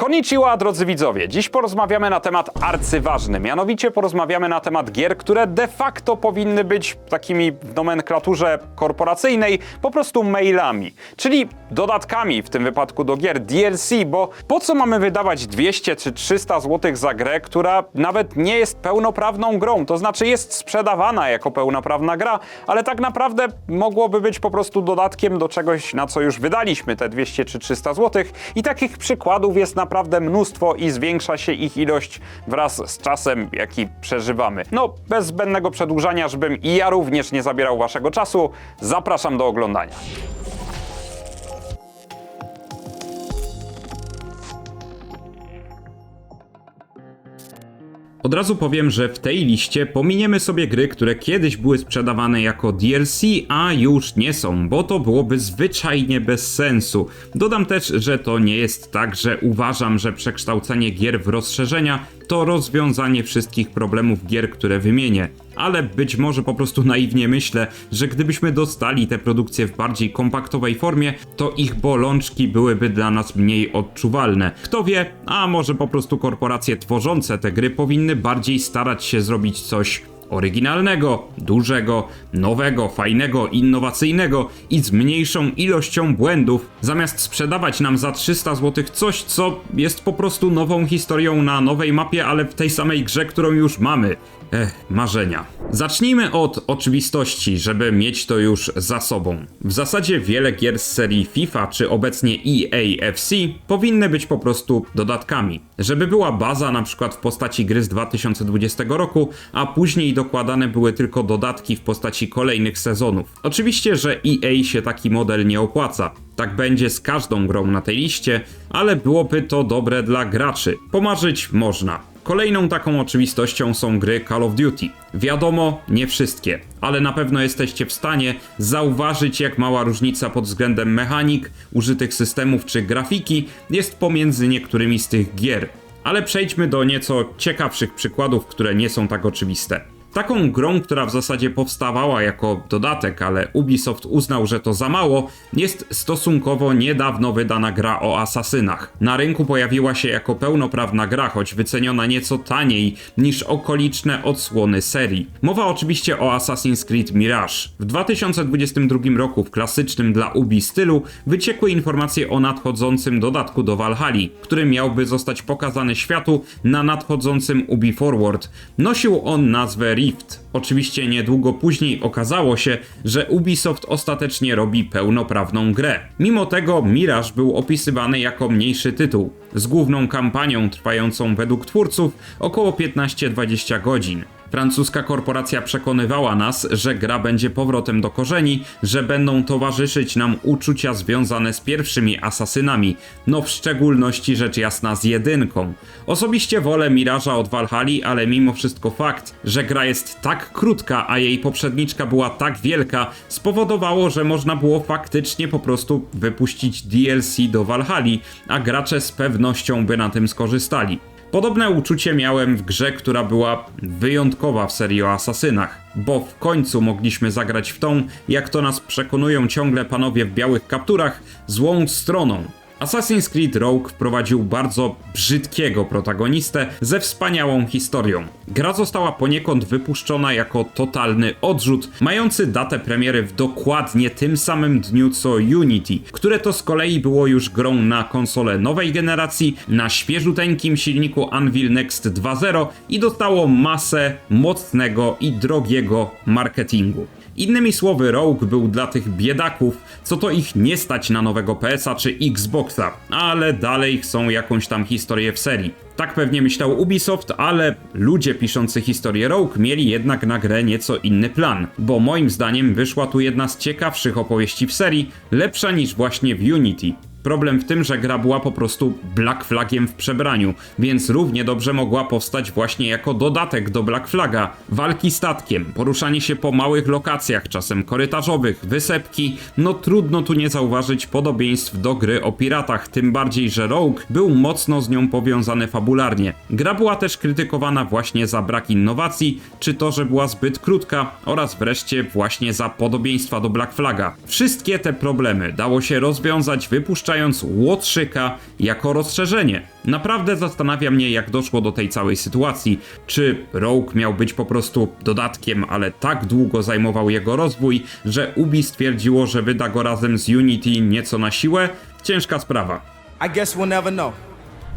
Konnichiwa, drodzy widzowie. Dziś porozmawiamy na temat arcyważny. Mianowicie porozmawiamy na temat gier, które de facto powinny być takimi w nomenklaturze korporacyjnej po prostu mailami, czyli dodatkami w tym wypadku do gier DLC, bo po co mamy wydawać 200 czy 300 zł za grę, która nawet nie jest pełnoprawną grą, to znaczy jest sprzedawana jako pełnoprawna gra, ale tak naprawdę mogłoby być po prostu dodatkiem do czegoś, na co już wydaliśmy te 200 czy 300 zł i takich przykładów jest naprawdę mnóstwo i zwiększa się ich ilość wraz z czasem, jaki przeżywamy. No, bez zbędnego przedłużania, żebym i ja również nie zabierał waszego czasu, zapraszam do oglądania. Od razu powiem, że w tej liście pominiemy sobie gry, które kiedyś były sprzedawane jako DLC, a już nie są, bo to byłoby zwyczajnie bez sensu. Dodam też, że to nie jest tak, że uważam, że przekształcenie gier w rozszerzenia to rozwiązanie wszystkich problemów gier, które wymienię. Ale być może po prostu naiwnie myślę, że gdybyśmy dostali te produkcje w bardziej kompaktowej formie, to ich bolączki byłyby dla nas mniej odczuwalne. Kto wie, a może po prostu korporacje tworzące te gry powinny bardziej starać się zrobić coś oryginalnego, dużego, nowego, fajnego, innowacyjnego i z mniejszą ilością błędów, zamiast sprzedawać nam za 300 zł coś, co jest po prostu nową historią na nowej mapie, ale w tej samej grze, którą już mamy. Ech, marzenia. Zacznijmy od oczywistości, żeby mieć to już za sobą. W zasadzie wiele gier z serii FIFA czy obecnie EAFC powinny być po prostu dodatkami. Żeby była baza na przykład w postaci gry z 2020 roku, a później dokładane były tylko dodatki w postaci kolejnych sezonów. Oczywiście, że EA się taki model nie opłaca. Tak będzie z każdą grą na tej liście, ale byłoby to dobre dla graczy. Pomarzyć można. Kolejną taką oczywistością są gry Call of Duty. Wiadomo, nie wszystkie, ale na pewno jesteście w stanie zauważyć, jak mała różnica pod względem mechanik, użytych systemów czy grafiki jest pomiędzy niektórymi z tych gier. Ale przejdźmy do nieco ciekawszych przykładów, które nie są tak oczywiste. Taką grą, która w zasadzie powstawała jako dodatek, ale Ubisoft uznał, że to za mało, jest stosunkowo niedawno wydana gra o asasynach. Na rynku pojawiła się jako pełnoprawna gra, choć wyceniona nieco taniej niż okoliczne odsłony serii. Mowa oczywiście o Assassin's Creed Mirage. W 2022 roku w klasycznym dla Ubi stylu wyciekły informacje o nadchodzącym dodatku do Valhalla, który miałby zostać pokazany światu na nadchodzącym Ubi Forward. Nosił on nazwę Rift. Oczywiście niedługo później okazało się, że Ubisoft ostatecznie robi pełnoprawną grę. Mimo tego Mirage był opisywany jako mniejszy tytuł, z główną kampanią trwającą według twórców około 15-20 godzin. Francuska korporacja przekonywała nas, że gra będzie powrotem do korzeni, że będą towarzyszyć nam uczucia związane z pierwszymi asasynami, no w szczególności rzecz jasna z jedynką. Osobiście wolę Miraża od Valhalla, ale mimo wszystko fakt, że gra jest tak krótka, a jej poprzedniczka była tak wielka, spowodowało, że można było faktycznie po prostu wypuścić DLC do Valhalla, a gracze z pewnością by na tym skorzystali. Podobne uczucie miałem w grze, która była wyjątkowa w serii o asasynach, bo w końcu mogliśmy zagrać w tą, jak to nas przekonują ciągle panowie w białych kapturach, złą stroną. Assassin's Creed Rogue wprowadził bardzo brzydkiego protagonistę ze wspaniałą historią. Gra została poniekąd wypuszczona jako totalny odrzut, mający datę premiery w dokładnie tym samym dniu co Unity, które to z kolei było już grą na konsolę nowej generacji, na świeżuteńkim silniku Anvil Next 2.0 i dostało masę mocnego i drogiego marketingu. Innymi słowy, Rogue był dla tych biedaków, co to ich nie stać na nowego PS-a czy Xboxa, ale dalej chcą jakąś tam historię w serii. Tak pewnie myślał Ubisoft, ale ludzie piszący historię Rogue mieli jednak na grę nieco inny plan, bo moim zdaniem wyszła tu jedna z ciekawszych opowieści w serii, lepsza niż właśnie w Unity. Problem w tym, że gra była po prostu Black Flagiem w przebraniu, więc równie dobrze mogła powstać właśnie jako dodatek do Black Flaga. Walki statkiem, poruszanie się po małych lokacjach, czasem korytarzowych, wysepki, no trudno tu nie zauważyć podobieństw do gry o piratach, tym bardziej, że Rogue był mocno z nią powiązany fabularnie. Gra była też krytykowana właśnie za brak innowacji, czy to, że była zbyt krótka oraz wreszcie właśnie za podobieństwa do Black Flaga. Wszystkie te problemy dało się rozwiązać wypuszczając dopuszczając Łotrzyka jako rozszerzenie. Naprawdę zastanawia mnie, jak doszło do tej całej sytuacji. Czy Rogue miał być po prostu dodatkiem, ale tak długo zajmował jego rozwój, że Ubi stwierdziło, że wyda go razem z Unity nieco na siłę? Ciężka sprawa. I guess we'll never know.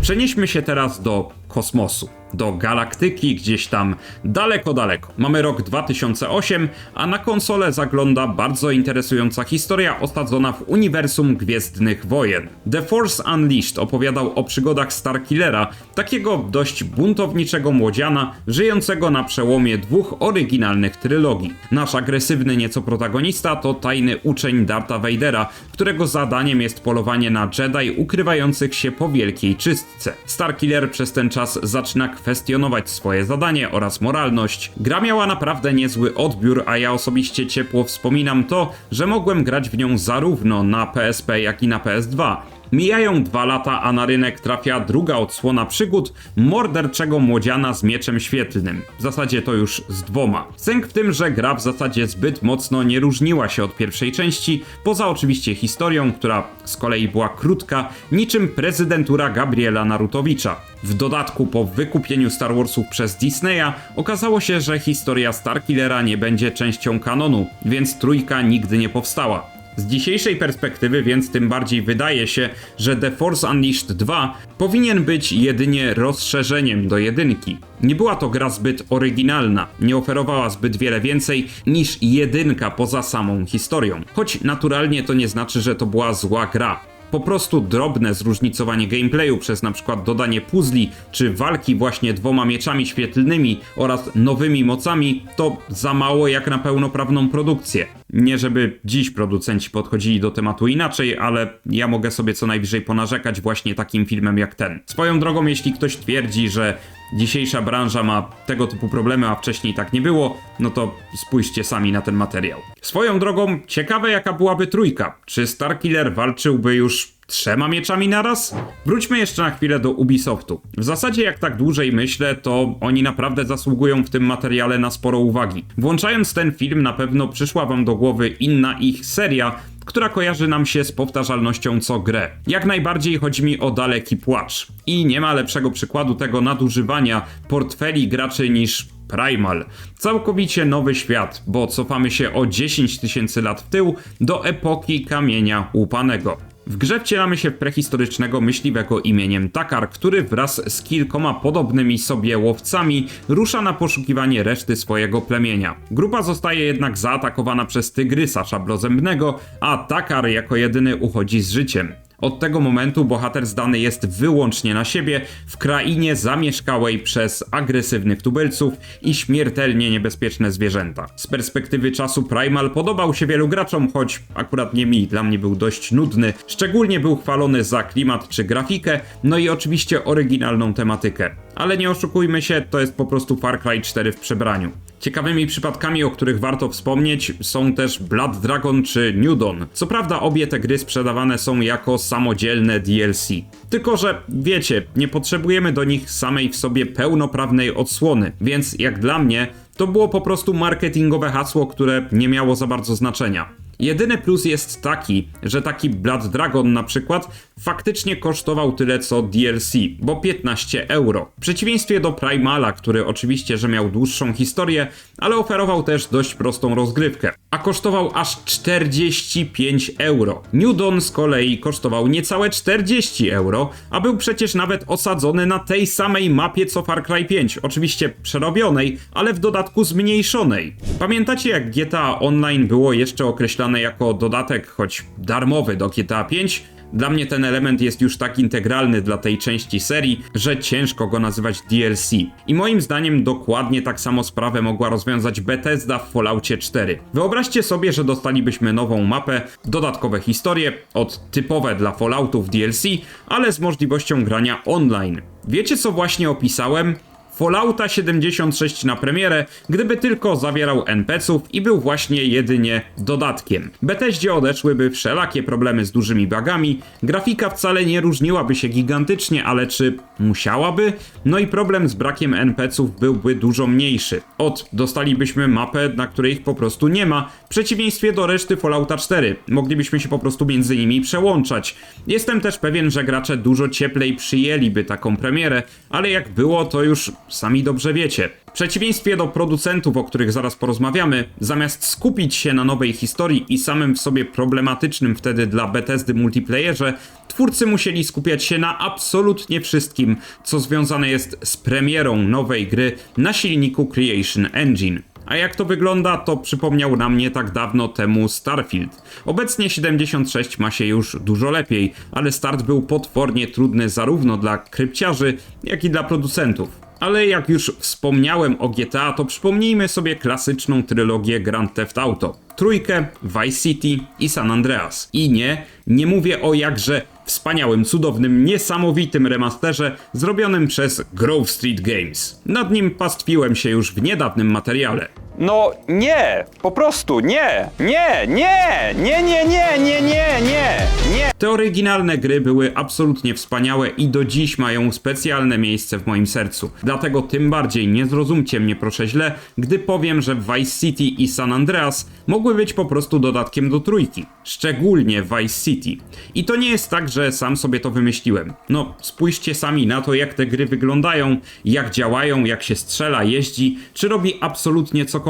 Przenieśmy się teraz do kosmosu, do galaktyki gdzieś tam daleko, daleko. Mamy rok 2008, a na konsolę zagląda bardzo interesująca historia osadzona w uniwersum Gwiezdnych Wojen. The Force Unleashed opowiadał o przygodach Starkillera, takiego dość buntowniczego młodziana, żyjącego na przełomie dwóch oryginalnych trylogii. Nasz agresywny nieco protagonista to tajny uczeń Dartha Vadera, którego zadaniem jest polowanie na Jedi ukrywających się po wielkiej czystce. Starkiller przez ten czas zaczyna kwestionować swoje zadanie oraz moralność. Gra miała naprawdę niezły odbiór, a ja osobiście ciepło wspominam to, że mogłem grać w nią zarówno na PSP, jak i na PS2. Mijają dwa lata, a na rynek trafia druga odsłona przygód morderczego młodziana z mieczem świetlnym. W zasadzie to już z dwoma. Sęk w tym, że gra w zasadzie zbyt mocno nie różniła się od pierwszej części, poza oczywiście historią, która z kolei była krótka, niczym prezydentura Gabriela Narutowicza. W dodatku po wykupieniu Star Warsów przez Disneya okazało się, że historia Starkillera nie będzie częścią kanonu, więc trójka nigdy nie powstała. Z dzisiejszej perspektywy więc tym bardziej wydaje się, że The Force Unleashed 2 powinien być jedynie rozszerzeniem do jedynki. Nie była to gra zbyt oryginalna, nie oferowała zbyt wiele więcej niż jedynka poza samą historią. Choć naturalnie to nie znaczy, że to była zła gra. Po prostu drobne zróżnicowanie gameplayu przez przykład dodanie puzli czy walki właśnie dwoma mieczami świetlnymi oraz nowymi mocami to za mało jak na pełnoprawną produkcję. Nie żeby dziś producenci podchodzili do tematu inaczej, ale ja mogę sobie co najwyżej ponarzekać właśnie takim filmem jak ten. Swoją drogą, jeśli ktoś twierdzi, że dzisiejsza branża ma tego typu problemy, a wcześniej tak nie było, no to spójrzcie sami na ten materiał. Swoją drogą, ciekawe jaka byłaby trójka. Czy Starkiller walczyłby już trzema mieczami naraz? Wróćmy jeszcze na chwilę do Ubisoftu. W zasadzie jak tak dłużej myślę, to oni naprawdę zasługują w tym materiale na sporo uwagi. Włączając ten film na pewno przyszła wam do głowy inna ich seria, która kojarzy nam się z powtarzalnością co grę. Jak najbardziej chodzi mi o daleki płacz. I nie ma lepszego przykładu tego nadużywania portfeli graczy niż Primal. Całkowicie nowy świat, bo cofamy się o 10 tysięcy lat w tył do epoki kamienia łupanego. W grze wcielamy się w prehistorycznego myśliwego imieniem Takar, który wraz z kilkoma podobnymi sobie łowcami rusza na poszukiwanie reszty swojego plemienia. Grupa zostaje jednak zaatakowana przez tygrysa szablozębnego, a Takar jako jedyny uchodzi z życiem. Od tego momentu bohater zdany jest wyłącznie na siebie w krainie zamieszkałej przez agresywnych tubylców i śmiertelnie niebezpieczne zwierzęta. Z perspektywy czasu Primal podobał się wielu graczom, choć akurat nie mi, dla mnie był dość nudny. Szczególnie był chwalony za klimat czy grafikę, no i oczywiście oryginalną tematykę. Ale nie oszukujmy się, to jest po prostu Far Cry 4 w przebraniu. Ciekawymi przypadkami, o których warto wspomnieć, są też Blood Dragon czy New Dawn. Co prawda obie te gry sprzedawane są jako samodzielne DLC. Tylko, że wiecie, nie potrzebujemy do nich samej w sobie pełnoprawnej odsłony, więc jak dla mnie, to było po prostu marketingowe hasło, które nie miało za bardzo znaczenia. Jedyny plus jest taki, że taki Blood Dragon na przykład faktycznie kosztował tyle co DLC, bo 15 euro. W przeciwieństwie do Primala, który oczywiście, że miał dłuższą historię, ale oferował też dość prostą rozgrywkę. A kosztował aż 45 euro. New Dawn z kolei kosztował niecałe 40 euro, a był przecież nawet osadzony na tej samej mapie co Far Cry 5. Oczywiście przerobionej, ale w dodatku zmniejszonej. Pamiętacie jak GTA Online było jeszcze określane jako dodatek, choć darmowy do GTA 5? Dla mnie ten element jest już tak integralny dla tej części serii, że ciężko go nazywać DLC. I moim zdaniem dokładnie tak samo sprawę mogła rozwiązać Bethesda w Falloutie 4. Wyobraźcie sobie, że dostalibyśmy nową mapę, dodatkowe historie, od typowe dla Falloutów DLC, ale z możliwością grania online. Wiecie co właśnie opisałem? Fallouta 76 na premierę, gdyby tylko zawierał NPC-ów i był właśnie jedynie dodatkiem. Bethesdzie odeszłyby wszelakie problemy z dużymi bugami, grafika wcale nie różniłaby się gigantycznie, ale czy Musiałaby? No i problem z brakiem NPC-ów byłby dużo mniejszy. Od dostalibyśmy mapę, na której ich po prostu nie ma, w przeciwieństwie do reszty Fallouta 4. Moglibyśmy się po prostu między nimi przełączać. Jestem też pewien, że gracze dużo cieplej przyjęliby taką premierę, ale jak było, to już sami dobrze wiecie. W przeciwieństwie do producentów, o których zaraz porozmawiamy, zamiast skupić się na nowej historii i samym w sobie problematycznym wtedy dla Bethesdy multiplayerze, twórcy musieli skupiać się na absolutnie wszystkim, co związane jest z premierą nowej gry na silniku Creation Engine. A jak to wygląda, to przypomniał nam nie tak dawno temu Starfield. Obecnie 76 ma się już dużo lepiej, ale start był potwornie trudny zarówno dla krypciarzy, jak i dla producentów. Ale jak już wspomniałem o GTA, to przypomnijmy sobie klasyczną trylogię Grand Theft Auto. Trójkę, Vice City i San Andreas. I nie, nie mówię o jakże wspaniałym, cudownym, niesamowitym remasterze zrobionym przez Grove Street Games. Nad nim pastwiłem się już w niedawnym materiale. No nie, po prostu nie, nie, nie, nie, nie, nie, nie, nie, nie, nie. Te oryginalne gry były absolutnie wspaniałe i do dziś mają specjalne miejsce w moim sercu. Dlatego tym bardziej nie zrozumcie mnie proszę źle, gdy powiem, że Vice City i San Andreas mogły być po prostu dodatkiem do trójki. Szczególnie Vice City. I to nie jest tak, że sam sobie to wymyśliłem. No, spójrzcie sami na to, jak te gry wyglądają, jak działają, jak się strzela, jeździ, czy robi absolutnie cokolwiek.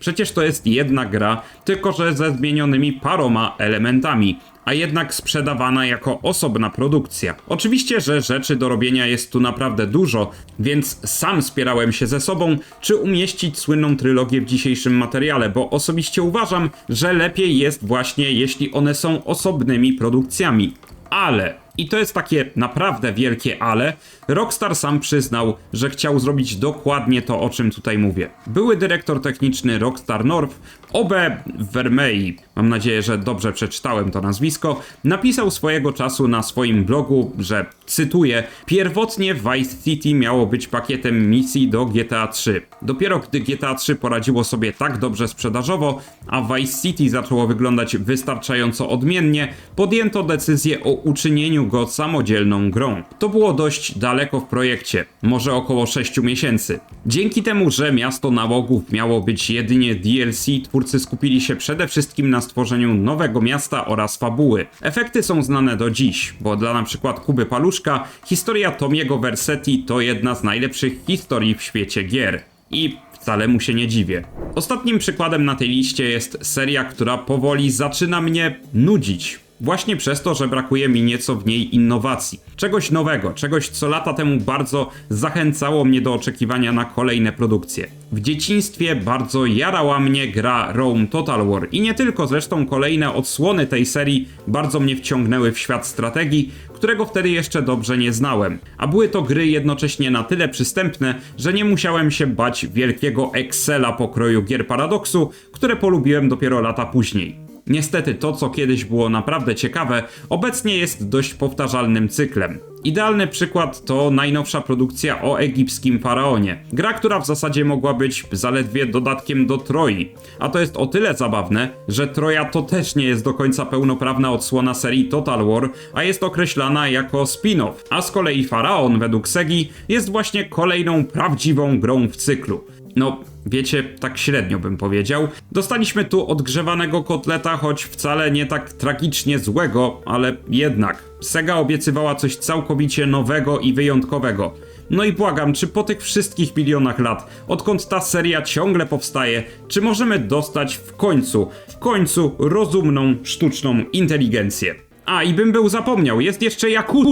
Przecież to jest jedna gra, tylko że ze zmienionymi paroma elementami a jednak sprzedawana jako osobna produkcja. Oczywiście, że rzeczy do robienia jest tu naprawdę dużo, więc sam spierałem się ze sobą, czy umieścić słynną trylogię w dzisiejszym materiale, bo osobiście uważam, że lepiej jest właśnie jeśli one są osobnymi produkcjami. Ale i to jest takie naprawdę wielkie ale. Rockstar sam przyznał, że chciał zrobić dokładnie to, o czym tutaj mówię. Były dyrektor techniczny Rockstar North, Obe Vermei, mam nadzieję, że dobrze przeczytałem to nazwisko, napisał swojego czasu na swoim blogu, że cytuję: Pierwotnie Vice City miało być pakietem misji do GTA 3. Dopiero gdy GTA 3 poradziło sobie tak dobrze sprzedażowo, a Vice City zaczęło wyglądać wystarczająco odmiennie, podjęto decyzję o uczynieniu go samodzielną grą. To było dość daleko w projekcie, może około 6 miesięcy. Dzięki temu, że miasto nałogów miało być jedynie DLC, twórcy skupili się przede wszystkim na stworzeniu nowego miasta oraz fabuły. Efekty są znane do dziś, bo dla przykład Kuby Paluszka historia Tomiego Versetti to jedna z najlepszych historii w świecie gier. I wcale mu się nie dziwię. Ostatnim przykładem na tej liście jest seria, która powoli zaczyna mnie nudzić. Właśnie przez to, że brakuje mi nieco w niej innowacji. Czegoś nowego, czegoś co lata temu bardzo zachęcało mnie do oczekiwania na kolejne produkcje. W dzieciństwie bardzo jarała mnie gra Rome Total War i nie tylko zresztą kolejne odsłony tej serii bardzo mnie wciągnęły w świat strategii, którego wtedy jeszcze dobrze nie znałem. A były to gry jednocześnie na tyle przystępne, że nie musiałem się bać wielkiego Excela pokroju gier Paradoksu, które polubiłem dopiero lata później. Niestety to, co kiedyś było naprawdę ciekawe, obecnie jest dość powtarzalnym cyklem. Idealny przykład to najnowsza produkcja o egipskim faraonie. Gra, która w zasadzie mogła być zaledwie dodatkiem do Troi. A to jest o tyle zabawne, że Troja to też nie jest do końca pełnoprawna odsłona serii Total War, a jest określana jako spin-off. A z kolei Faraon według Segi jest właśnie kolejną prawdziwą grą w cyklu. No, wiecie, tak średnio bym powiedział. Dostaliśmy tu odgrzewanego kotleta, choć wcale nie tak tragicznie złego, ale jednak. Sega obiecywała coś całkowicie nowego i wyjątkowego. No i błagam, czy po tych wszystkich milionach lat, odkąd ta seria ciągle powstaje, czy możemy dostać w końcu, w końcu rozumną, sztuczną inteligencję? A, i bym był zapomniał, jest jeszcze Jakut...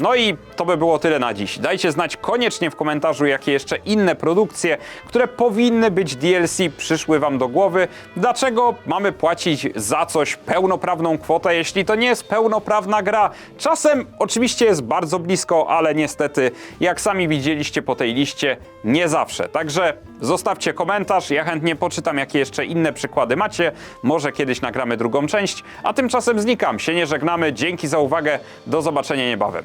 No i to by było tyle na dziś. Dajcie znać koniecznie w komentarzu, jakie jeszcze inne produkcje, które powinny być DLC, przyszły Wam do głowy. Dlaczego mamy płacić za coś pełnoprawną kwotę, jeśli to nie jest pełnoprawna gra? Czasem oczywiście jest bardzo blisko, ale niestety, jak sami widzieliście po tej liście, nie zawsze. Także zostawcie komentarz, ja chętnie poczytam, jakie jeszcze inne przykłady macie. Może kiedyś nagramy drugą część, a tymczasem znikam, się nie żegnamy. Dzięki za uwagę, do zobaczenia niebawem.